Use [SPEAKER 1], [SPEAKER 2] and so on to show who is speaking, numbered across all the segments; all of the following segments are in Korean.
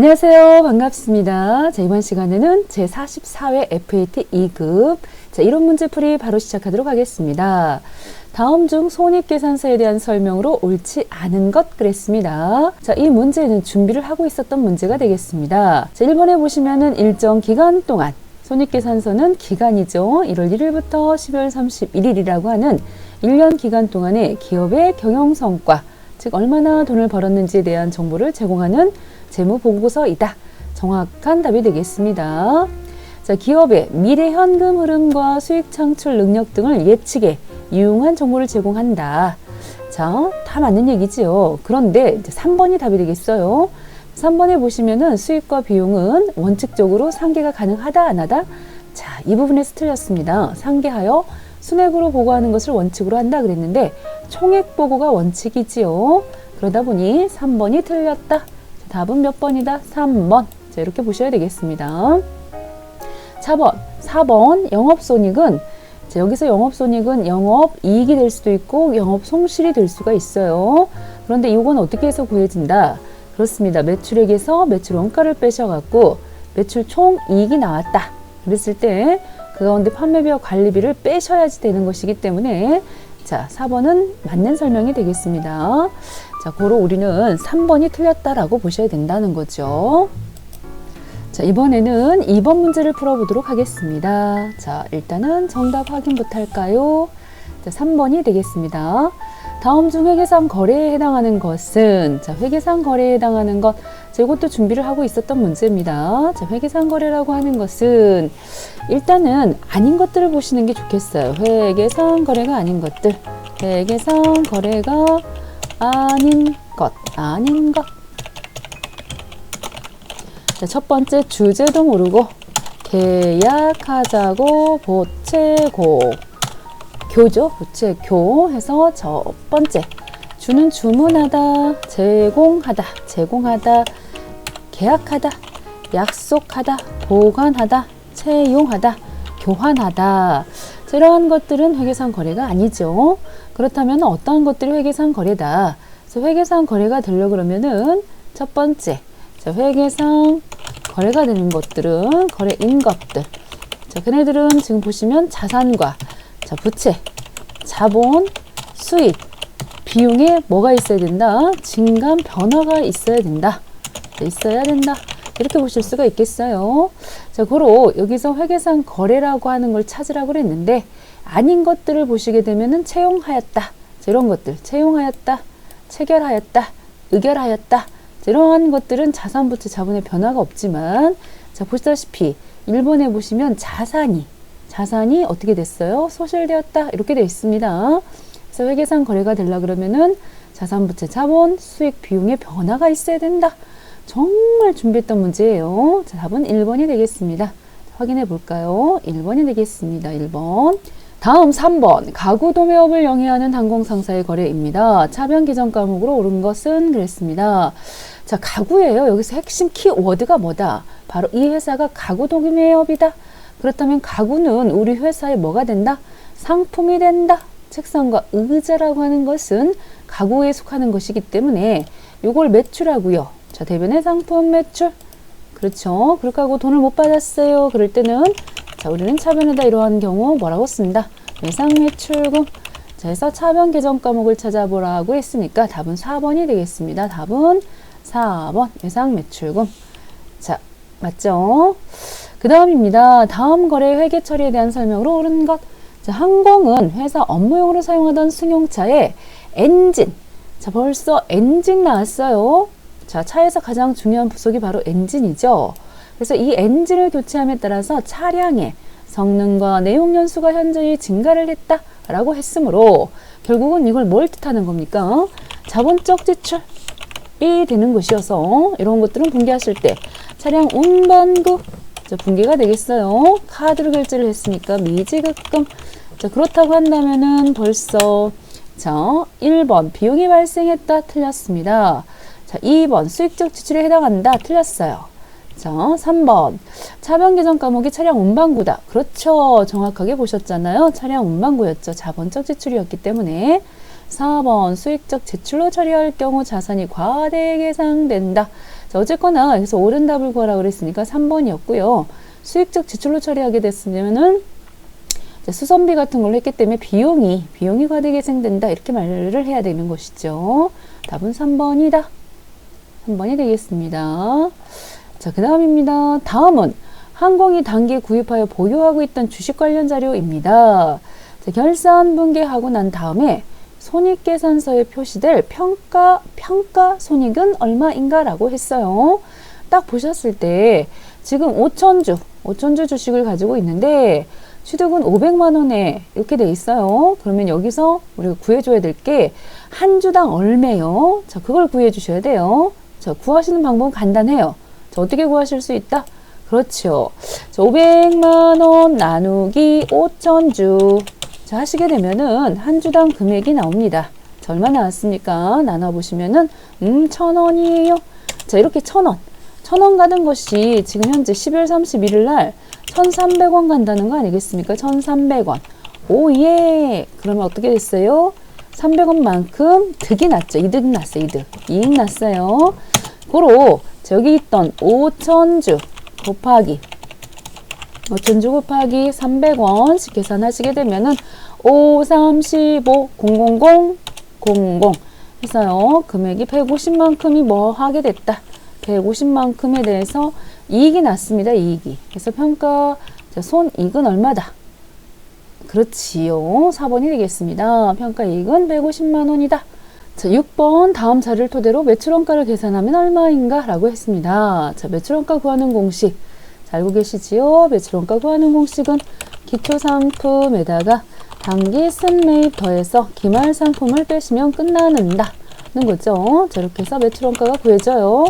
[SPEAKER 1] 안녕하세요. 반갑습니다. 자, 이번 시간에는 제44회 FAT 2급 자, 이론 문제풀이 바로 시작하도록 하겠습니다. 다음 중 손익계산서에 대한 설명으로 옳지 않은 것 그랬습니다. 자, 이 문제는 준비를 하고 있었던 문제가 되겠습니다. 자, 1번에 보시면은 일정 기간 동안 손익계산서는 기간이죠. 1월 1일부터 12월 31일이라고 하는 1년 기간 동안의 기업의 경영성과 즉 얼마나 돈을 벌었는지에 대한 정보를 제공하는 재무 보고서이다. 정확한 답이 되겠습니다. 자, 기업의 미래 현금 흐름과 수익 창출 능력 등을 예측에 유용한 정보를 제공한다. 자, 다 맞는 얘기지요. 그런데 이제 3번이 답이 되겠어요. 3번에 보시면은 수익과 비용은 원칙적으로 상계가 가능하다 안 하다? 자, 이 부분에서 틀렸습니다. 상계하여 순액으로 보고하는 것을 원칙으로 한다 그랬는데 총액 보고가 원칙이지요. 그러다 보니 3번이 틀렸다. 답은 몇 번이다? 3번. 자, 이렇게 보셔야 되겠습니다. 4번. 4번 영업손익은 자, 여기서 영업손익은 영업 이익이 될 수도 있고 영업 손실이 될 수가 있어요. 그런데 이건 어떻게 해서 구해진다? 그렇습니다. 매출액에서 매출 원가를 빼셔갖고 매출 총 이익이 나왔다. 그랬을 때 그 가운데 판매비와 관리비를 빼셔야지 되는 것이기 때문에 자 4번은 맞는 설명이 되겠습니다. 자, 고로 우리는 3번이 틀렸다라고 보셔야 된다는 거죠. 자, 이번에는 2번 문제를 풀어보도록 하겠습니다. 자, 일단은 정답 확인부터 할까요? 자, 3번이 되겠습니다. 다음 중 회계상 거래에 해당하는 것은 자, 회계상 거래에 해당하는 것. 자, 이것도 준비를 하고 있었던 문제입니다. 자, 회계상 거래라고 하는 것은 일단은 아닌 것들을 보시는 게 좋겠어요. 회계상 거래가 아닌 것들. 회계상 거래가 아닌 것, 아닌 것. 자, 첫 번째 주제도 모르고 계약하자고 보채고 교죠. 보채교 해서 첫 번째 주는 주문하다, 제공하다, 제공하다, 계약하다, 약속하다, 보관하다, 채용하다, 교환하다. 이러한 것들은 회계상 거래가 아니죠. 그렇다면 어떠한 것들이 회계상 거래다. 그래서 회계상 거래가 되려 그러면은 첫 번째, 자, 회계상 거래가 되는 것들은 거래인 것들. 자, 그네들은 지금 보시면 자산과 자, 부채, 자본, 수익, 비용에 뭐가 있어야 된다? 증감 변화가 있어야 된다. 있어야 된다. 이렇게 보실 수가 있겠어요. 자, 고로 여기서 회계상 거래라고 하는 걸 찾으라고 그랬는데 아닌 것들을 보시게 되면은 채용하였다. 자, 이런 것들 채용하였다. 체결하였다. 의결하였다. 자, 이러한 것들은 자산 부채 자본의 변화가 없지만 자, 보시다시피 1번에 보시면 자산이 자산이 어떻게 됐어요? 소실되었다. 이렇게 되어 있습니다. 그래서 회계상 거래가 되려 그러면은 자산 부채 자본 수익 비용의 변화가 있어야 된다. 정말 준비했던 문제예요. 자, 답은 1번이 되겠습니다. 확인해 볼까요? 1번이 되겠습니다. 1번. 다음 3번. 가구 도매업을 영위하는 항공상사의 거래입니다. 차변 기정 과목으로 옳은 것은 그랬습니다. 자, 가구예요. 여기서 핵심 키워드가 뭐다? 바로 이 회사가 가구 도매업이다. 그렇다면 가구는 우리 회사에 뭐가 된다? 상품이 된다. 책상과 의자라고 하는 것은 가구에 속하는 것이기 때문에 이걸 매출하고요. 자, 대변의 상품 매출. 그렇죠. 그렇게 하고 돈을 못 받았어요. 그럴 때는 자, 우리는 차변에다 이러한 경우 뭐라고 씁니다. 매상 매출금. 자, 해서 차변 계정 과목을 찾아보라고 했으니까 답은 4번이 되겠습니다. 답은 4번 매상 매출금. 자, 맞죠? 그 다음입니다. 다음 거래 회계 처리에 대한 설명으로 옳은 것. 자, 항공은 회사 업무용으로 사용하던 승용차의 엔진. 자, 벌써 엔진 나왔어요. 자, 차에서 가장 중요한 부속이 바로 엔진이죠. 그래서 이 엔진을 교체함에 따라서 차량의 성능과 내용 연수가 현저히 증가를 했다라고 했으므로 결국은 이걸 뭘 뜻하는 겁니까? 자본적 지출이 되는 것이어서 이런 것들은 분개하실 때 차량 운반구 분개가 되겠어요. 카드로 결제를 했으니까 미지급금. 자, 그렇다고 한다면은 벌써 자, 1번 비용이 발생했다 틀렸습니다. 자, 2번 수익적 지출에 해당한다. 틀렸어요. 자, 3번 차변 계정 과목이 차량 운반구다. 그렇죠. 정확하게 보셨잖아요. 차량 운반구였죠. 자본적 지출이었기 때문에 4번 수익적 지출로 처리할 경우 자산이 과대 계상된다. 자, 어쨌거나 여기서 옳은 답을 구하라 그랬으니까 3번이었고요. 수익적 지출로 처리하게 됐으면은 수선비 같은 걸로 했기 때문에 비용이 비용이 과대게 생된다 이렇게 말을 해야 되는 것이죠. 답은 3번이다. 3번이 되겠습니다. 자, 그 다음입니다. 다음은 항공이 단기 구입하여 보유하고 있던 주식 관련 자료입니다. 자, 결산 분개하고 난 다음에 손익계산서에 표시될 평가, 평가 손익은 얼마인가라고 했어요. 딱 보셨을 때 지금 5천주, 5천주 주식을 가지고 있는데 취득은 500만 원에 이렇게 돼 있어요. 그러면 여기서 우리가 구해줘야 될 게 한 주당 얼매요. 자, 그걸 구해 주셔야 돼요. 자, 구하시는 방법은 간단해요. 자, 어떻게 구하실 수 있다? 그렇죠. 자, 500만 원 나누기 5천주. 자, 하시게 되면은 한 주당 금액이 나옵니다. 자, 얼마 나왔습니까? 나눠보시면은, 음, 천 원이에요. 자, 이렇게 천 원. 천 원 가는 것이 지금 현재 12월 31일 날 1,300원 간다는 거 아니겠습니까? 1,300원. 오, 예. 그러면 어떻게 됐어요? 300원만큼 득이 났죠. 이득 났어요. 이득. 이익 났어요. 고로 저기 있던 5천주 곱하기 5천주 곱하기 300원씩 계산하시게 되면은 5, 3, 15, 000, 00 해서요. 금액이 150만큼이 뭐 하게 됐다. 150만큼에 대해서 이익이 났습니다. 이익이. 그래서 평가 자, 손익은 얼마다? 그렇지요. 4번이 되겠습니다. 평가 이익은 150만 원이다. 자, 6번 다음 자료를 토대로 매출원가를 계산하면 얼마인가? 라고 했습니다. 자, 매출원가 구하는 공식. 자, 알고 계시지요? 매출원가 구하는 공식은 기초상품에다가 단기 순매입 더해서 기말 상품을 빼시면 끝나는다. 는 거죠. 자, 이렇게 해서 매출원가가 구해져요.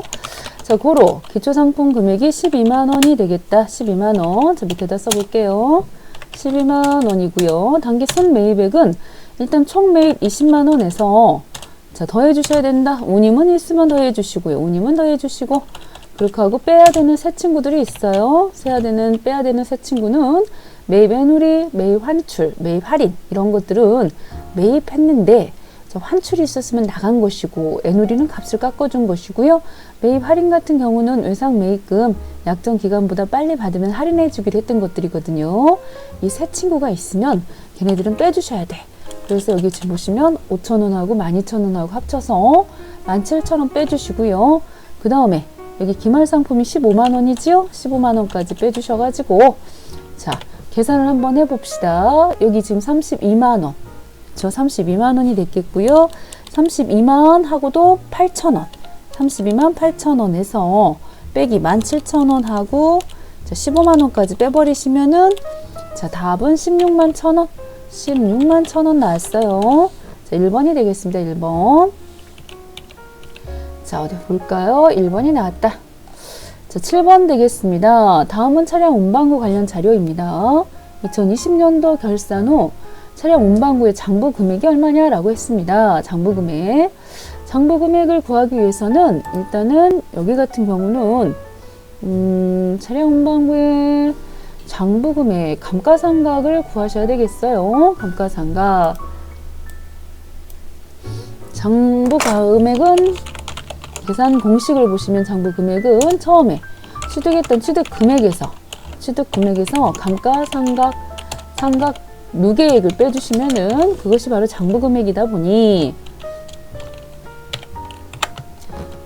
[SPEAKER 1] 자, 고로 기초상품 금액이 12만 원이 되겠다. 12만 원. 자, 밑에다 써볼게요. 12만 원이고요. 단기 순매입액은 일단 총 매입 20만 원에서 자, 더해 주셔야 된다. 운임은 있으면 더해 주시고요. 운임은 더해 주시고 그렇게 하고 빼야 되는 새 친구들이 있어요. 세야 되는 빼야 되는 새 친구는 매입 애누리, 매입 환출, 매입 할인 이런 것들은 매입했는데 저 환출이 있었으면 나간 것이고 애누리는 값을 깎아준 것이고요. 매입 할인 같은 경우는 외상 매입금 약정 기간보다 빨리 받으면 할인해 주기로 했던 것들이거든요. 이세 친구가 있으면 걔네들은 빼주셔야 돼. 그래서 여기 지금 보시면 5,000원하고 12,000원하고 합쳐서 17,000원 빼주시고요. 그 다음에 여기 기말 상품이 15만 원이지요? 15만 원까지 빼주셔가지고 자 계산을 한번 해봅시다. 여기 지금 32만 원. 저 32만 원이 됐겠고요. 32만 하고도 8천 원. 32만 8천 원에서 빼기 17,000원 하고 자, 15만 원까지 빼버리시면은 자 답은 16만 1천 원. 16만 1천 원 나왔어요. 자 1번이 되겠습니다. 1번. 자 어디 볼까요? 1번이 나왔다. 자 7번 되겠습니다. 다음은 차량 운반구 관련 자료입니다. 2020년도 결산 후 차량 운반구의 장부 금액이 얼마냐라고 했습니다. 장부 금액. 장부 금액을 구하기 위해서는 일단은 여기 같은 경우는 음, 차량 운반구의 장부 금액 감가상각을 구하셔야 되겠어요. 감가상각. 장부 금액은 계산 공식을 보시면 장부 금액은 처음에 취득했던 취득 금액에서 취득 금액에서 감가상각 상각 누계액을 빼주시면은 그것이 바로 장부 금액이다 보니.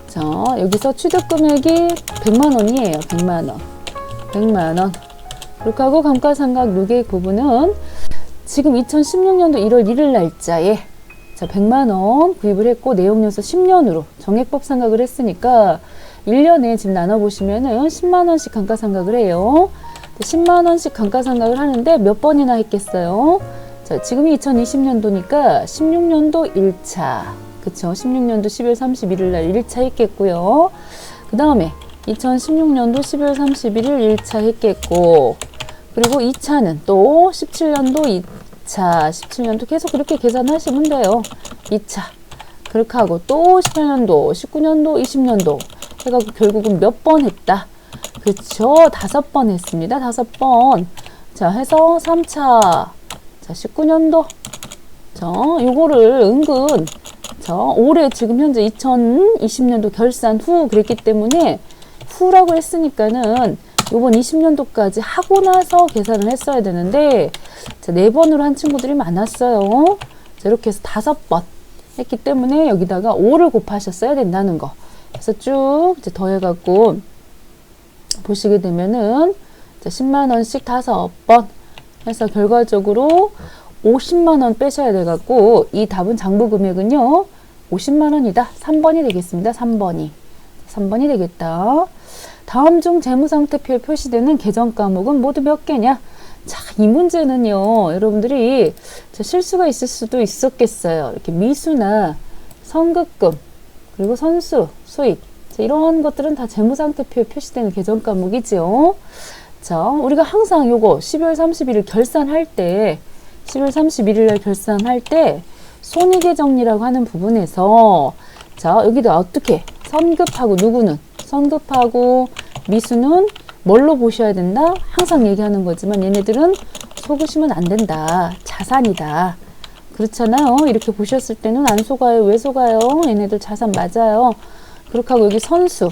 [SPEAKER 1] 자 여기서 취득 금액이 100만 원이에요. 100만 원. 100만 원. 그렇게 하고 감가상각 누계액 부분은 지금 2016년도 1월 1일 날짜에 자 100만 원 구입을 했고 내용연수 10년으로 정액법 상각을 했으니까 1년에 지금 나눠 보시면은 10만 원씩 감가 상각을 해요 10만 원씩 감가 상각을 하는데 몇 번이나 했겠어요? 자, 지금이 2020년도니까 16년도 1차. 그쵸? 16년도 12월 31일 날 1차 했겠고요. 그 다음에 2016년도 12월 31일 1차 했겠고, 그리고 2차는 또 17년도 2차, 17년도 계속 그렇게 계산하시면 돼요. 2차. 그렇게 하고 또 18년도, 19년도, 20년도 해가지고 결국은 몇 번 했다. 그쵸. 다섯 번 했습니다. 다섯 번. 자, 해서 3차. 자, 19년도. 자, 요거를 은근 자, 올해 지금 현재 2020년도 결산 후 그랬기 때문에 후라고 했으니까는 요번 20년도까지 하고 나서 계산을 했어야 되는데 자, 네 번으로 한 친구들이 많았어요. 자, 이렇게 해서 다섯 번 했기 때문에 여기다가 5를 곱하셨어야 된다는 거. 그래서 쭉 이제 더해갖고 보시게 되면은 자, 10만 원씩 다섯 번 해서 결과적으로 50만 원 빼셔야 돼갖고 이 답은 장부 금액은요 50만 원이다. 3번이 되겠습니다. 3번이 3번이 되겠다. 다음 중 재무상태표에 표시되는 계정 과목은 모두 몇 개냐? 자, 이 문제는요, 여러분들이 자, 실수가 있을 수도 있었겠어요. 이렇게 미수나 선급금, 그리고 선수, 수익. 자, 이런 것들은 다 재무상태표에 표시되는 계정 과목이지요. 자, 우리가 항상 요거 12월 31일 결산할 때, 12월 31일 날 결산할 때, 손익의 정리라고 하는 부분에서, 자, 여기도 어떻게, 선급하고 누구는, 선급하고 미수는 뭘로 보셔야 된다? 항상 얘기하는 거지만 얘네들은 속으시면 안 된다. 자산이다. 그렇잖아요. 이렇게 보셨을 때는 안 속아요. 왜 속아요? 얘네들 자산 맞아요. 그렇게 하고 여기 선수.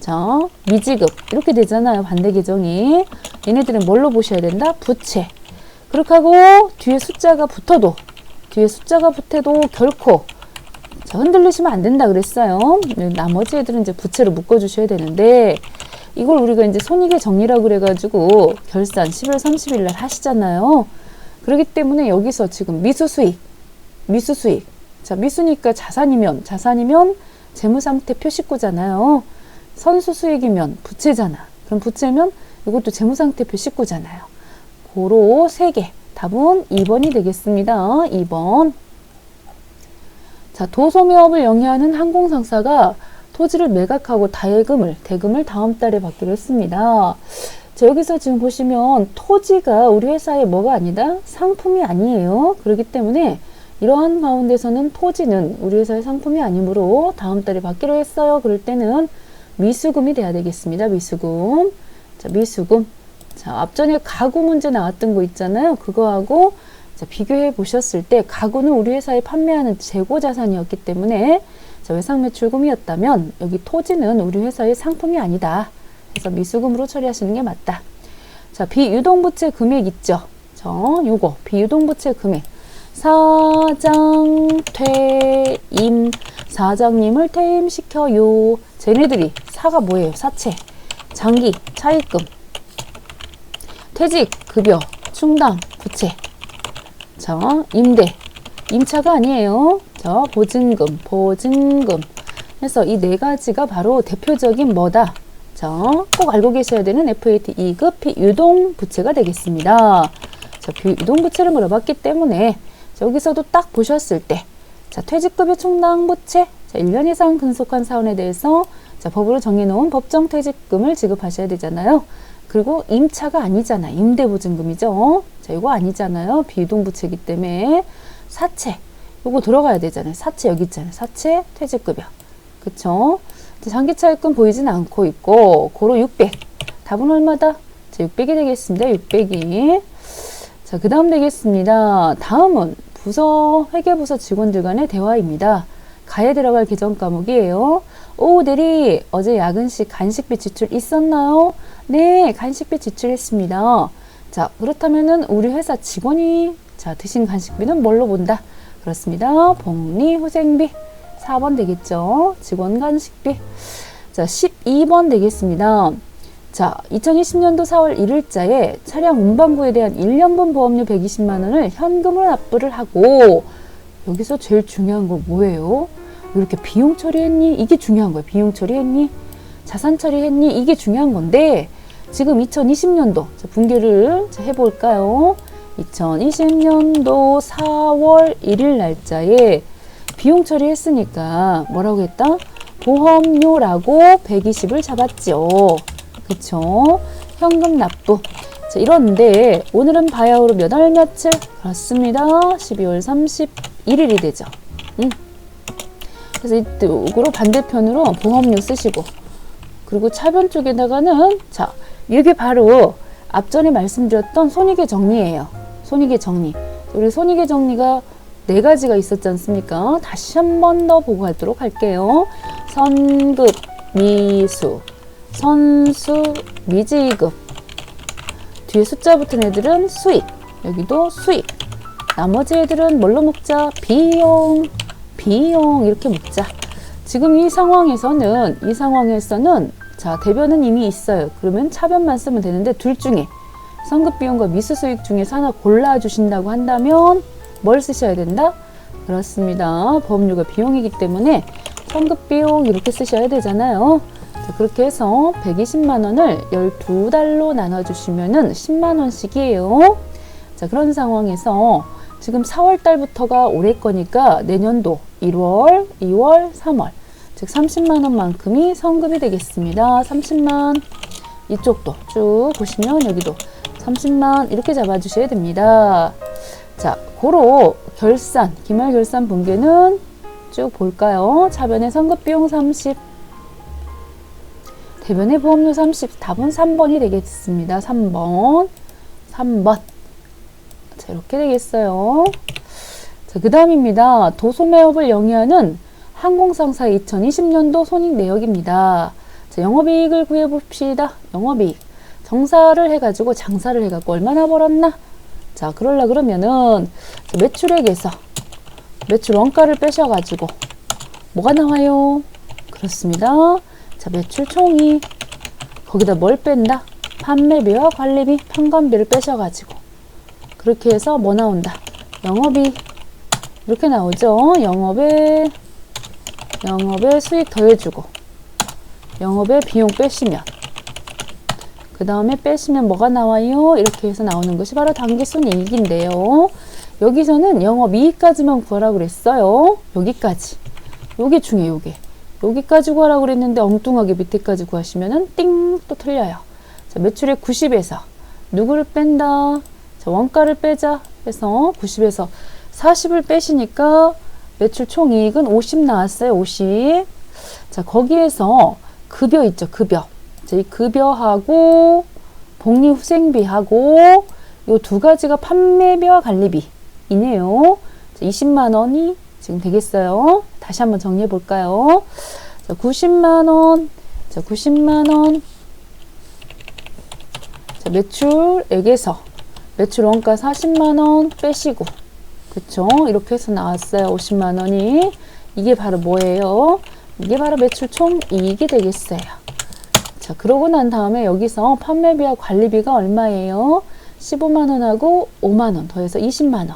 [SPEAKER 1] 자, 미지급. 이렇게 되잖아요. 반대 계정이. 얘네들은 뭘로 보셔야 된다? 부채. 그렇게 하고 뒤에 숫자가 붙어도 뒤에 숫자가 붙어도 결코 자, 흔들리시면 안 된다 그랬어요. 나머지 애들은 이제 부채로 묶어 주셔야 되는데 이걸 우리가 이제 손익의 정리라고 그래가지고 결산 11월 30일 날 하시잖아요. 그렇기 때문에 여기서 지금 미수 수익, 미수 수익. 자, 미수니까 자산이면, 자산이면 재무상태 표식구잖아요. 선수 수익이면 부채잖아. 그럼 부채면 이것도 재무상태표 식구잖아요. 고로 세 개. 답은 2번이 되겠습니다. 2번. 자, 도소매업을 영위하는 항공상사가 토지를 매각하고 다예금을, 대금을 다음 달에 받기로 했습니다. 자, 여기서 지금 보시면 토지가 우리 회사의 뭐가 아니다? 상품이 아니에요. 그렇기 때문에 이러한 가운데서는 토지는 우리 회사의 상품이 아니므로 다음 달에 받기로 했어요. 그럴 때는 미수금이 돼야 되겠습니다. 미수금. 자, 미수금. 자, 앞전에 가구 문제 나왔던 거 있잖아요. 그거하고 자, 비교해 보셨을 때 가구는 우리 회사에 판매하는 재고 자산이었기 때문에 자, 외상 매출금이었다면 여기 토지는 우리 회사의 상품이 아니다. 그래서 미수금으로 처리하시는 게 맞다. 자, 비유동부채 금액 있죠. 저 요거 비유동부채 금액 사장 퇴임 사장님을 퇴임시켜요. 쟤네들이 사가 뭐예요? 사채, 장기, 차입금, 퇴직, 급여, 충당, 부채. 자, 임대, 임차가 아니에요. 자, 보증금, 보증금. 그래서 이 네 가지가 바로 대표적인 뭐다? 자, 꼭 알고 계셔야 되는 FAT 2급 비유동 부채가 되겠습니다. 자, 비유동 부채를 물어봤기 때문에 자, 여기서도 딱 보셨을 때 자, 퇴직급여 충당 부채 자, 1년 이상 근속한 사원에 대해서 자, 법으로 정해놓은 법정 퇴직금을 지급하셔야 되잖아요. 그리고 임차가 아니잖아. 임대보증금이죠. 자, 이거 아니잖아요. 비유동부채이기 때문에 사채. 요거 들어가야 되잖아요. 사채 여기 있잖아요. 사채 퇴직급여. 그쵸? 장기차입금 보이진 않고 있고 고로 600. 답은 얼마다? 자, 600이 되겠습니다. 600이. 자, 그 다음 되겠습니다. 다음은 부서, 회계부서 직원들 간의 대화입니다. 가에 들어갈 계정 과목이에요. 오, 대리, 어제 야근식 간식비 지출 있었나요? 네, 간식비 지출했습니다. 자, 그렇다면은 우리 회사 직원이 자, 드신 간식비는 뭘로 본다? 그렇습니다. 복리 후생비. 4번 되겠죠. 직원 간식비. 자, 12번 되겠습니다. 자, 2020년도 4월 1일자에 차량 운반부에 대한 1년분 보험료 120만 원을 현금으로 납부를 하고 여기서 제일 중요한 거 뭐예요? 이렇게 비용 처리했니? 이게 중요한 거예요. 비용 처리했니? 자산 처리했니? 이게 중요한 건데 지금 2020년도 분개를 해볼까요? 2020년도 4월 1일 날짜에 비용 처리했으니까 뭐라고 했다? 보험료라고 120을 잡았죠. 그쵸? 현금 납부. 자, 이런데 오늘은 바야흐로 몇 월 며칠? 그렇습니다. 12월 31일이 되죠. 음. 그래서 이쪽으로 반대편으로 보험료 쓰시고 그리고 차변 쪽에다가는 자 이게 바로 앞전에 말씀드렸던 손익의 정리예요. 손익의 정리. 우리 손익의 정리가 네 가지가 있었지 않습니까? 다시 한 번 더 보고 가도록 할게요. 선급, 미수, 선수, 미지급. 뒤에 숫자 붙은 애들은 수익. 여기도 수익. 나머지 애들은 뭘로 먹자? 비용, 비용 이렇게 먹자. 지금 이 상황에서는 이 상황에서는 자 대변은 이미 있어요. 그러면 차변만 쓰면 되는데 둘 중에 성급 비용과 미수 수익 중에서 하나 골라 주신다고 한다면 뭘 쓰셔야 된다? 그렇습니다. 보험료가 비용이기 때문에 성급 비용 이렇게 쓰셔야 되잖아요. 자, 그렇게 해서 120만 원을 12달로 나눠 주시면은 10만 원씩이에요. 자, 그런 상황에서 지금 4월 달부터가 올해 거니까 내년도 1월, 2월, 3월 즉 30만 원만큼이 성급이 되겠습니다. 30만 이쪽도 쭉 보시면 여기도 30만 이렇게 잡아주셔야 됩니다. 자, 고로 결산, 기말 결산 분계는 쭉 볼까요? 차변의 성급 비용 30, 대변의 보험료 30, 답은 3번이 되겠습니다. 3번, 3번. 자, 이렇게 되겠어요. 자, 그 다음입니다. 도소매업을 영위하는 항공상사의 2020년도 손익 내역입니다. 자, 영업이익을 구해봅시다. 영업이익. 정사를 해가지고 장사를 해갖고 얼마나 벌었나? 자, 그럴라 그러면은 매출액에서 매출 원가를 빼셔가지고 뭐가 나와요? 그렇습니다. 자, 매출 총이 거기다 뭘 뺀다? 판매비와 관리비, 평관비를 빼셔가지고 그렇게 해서 뭐 나온다? 영업이 이렇게 나오죠. 영업에 영업에 수익 더해주고 영업에 비용 빼시면 그 다음에 빼시면 뭐가 나와요? 이렇게 해서 나오는 것이 바로 당기순 이익인데요. 여기서는 영업이익까지만 구하라고 그랬어요. 여기까지. 요게 중요해요. 요게. 여기까지 구하라고 그랬는데 엉뚱하게 밑에까지 구하시면은 띵 또 틀려요. 자, 매출액 90에서 누구를 뺀다? 자, 원가를 빼자 해서 90에서 40을 빼시니까 매출 총 이익은 50 나왔어요. 50. 자, 거기에서 급여 있죠. 급여. 자, 이 급여하고 복리후생비하고 요 두 가지가 판매비와 관리비이네요. 자, 20만 원이 지금 되겠어요. 다시 한번 정리해 볼까요? 자, 90만 원. 자, 90만 원. 자, 매출액에서 매출 원가 40만 원 빼시고 그쵸? 이렇게 해서 나왔어요. 50만 원이. 이게 바로 뭐예요? 이게 바로 매출 총 이익이 되겠어요. 자, 그러고 난 다음에 여기서 판매비와 관리비가 얼마예요? 15만 원하고 5만 원 더해서 20만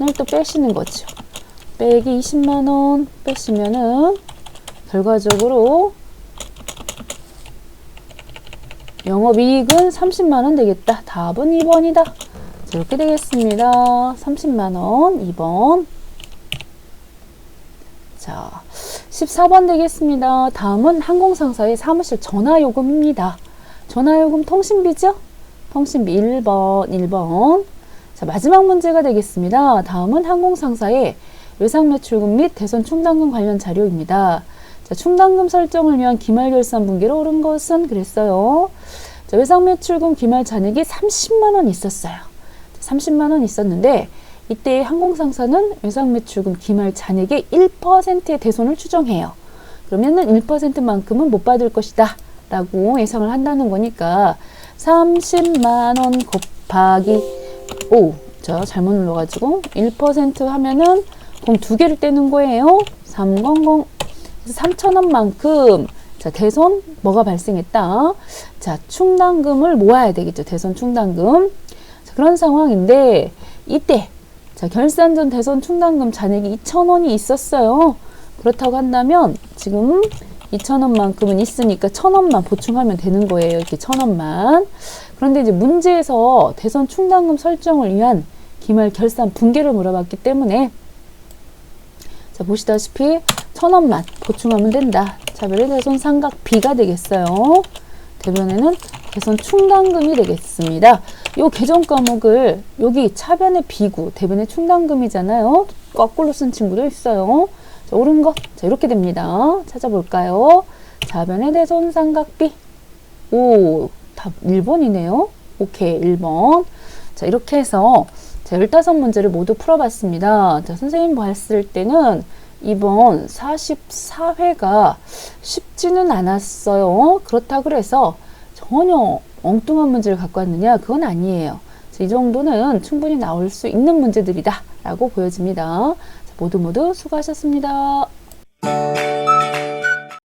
[SPEAKER 1] 원을 또 빼시는 거죠. 빼기 20만 원 빼시면은 결과적으로 영업이익은 30만 원 되겠다. 답은 2번이다. 이렇게 되겠습니다. 30만 원 2번. 자, 14번 되겠습니다. 다음은 항공상사의 사무실 전화요금입니다. 전화요금 통신비죠? 통신비 1번, 1번. 자, 마지막 문제가 되겠습니다. 다음은 항공상사의 외상매 출금 및 대선 충당금 관련 자료입니다. 자, 충당금 설정을 위한 기말 결산 분기로 오른 것은 그랬어요. 자, 외상 매출금 기말 잔액이 30만 원 있었어요. 30만 원 있었는데, 이때 항공상사는 외상매출금 기말 잔액의 1%의 대손을 추정해요. 그러면은 1%만큼은 못 받을 것이다. 라고 예상을 한다는 거니까 30만원 곱하기 5. 저 잘못 눌러가지고 1% 하면은 공두 개를 떼는 거예요. 300. 3천원만큼 자, 대손 뭐가 발생했다. 자, 충당금을 모아야 되겠죠. 대손 충당금. 자, 그런 상황인데 이때 자, 결산 전 대손 충당금 잔액이 2천원이 있었어요. 그렇다고 한다면 지금 2천원만큼은 있으니까 천원만 보충하면 되는 거예요. 이렇게 천원만. 그런데 이제 문제에서 대선 충당금 설정을 위한 기말 결산 분계를 물어봤기 때문에 자 보시다시피 천원만 보충하면 된다. 차별의 대손 삼각 B가 되겠어요. 대변에는 대손 충당금이 되겠습니다. 요 개정 과목을 여기 차변의 비구, 대변의 충당금이잖아요. 거꾸로 쓴 친구도 있어요. 자, 옳은 것. 자, 이렇게 됩니다. 찾아볼까요? 자변의 대손 삼각비. 오, 답 1번이네요. 오케이, 1번. 자, 이렇게 해서 자, 15문제를 모두 풀어봤습니다. 자, 선생님 봤을 때는 이번 44회가 쉽지는 않았어요. 그렇다 그래서 전혀 엉뚱한 문제를 갖고 왔느냐? 그건 아니에요. 자, 이 정도는 충분히 나올 수 있는 문제들이다. 라고 보여집니다. 자, 모두 모두 수고하셨습니다.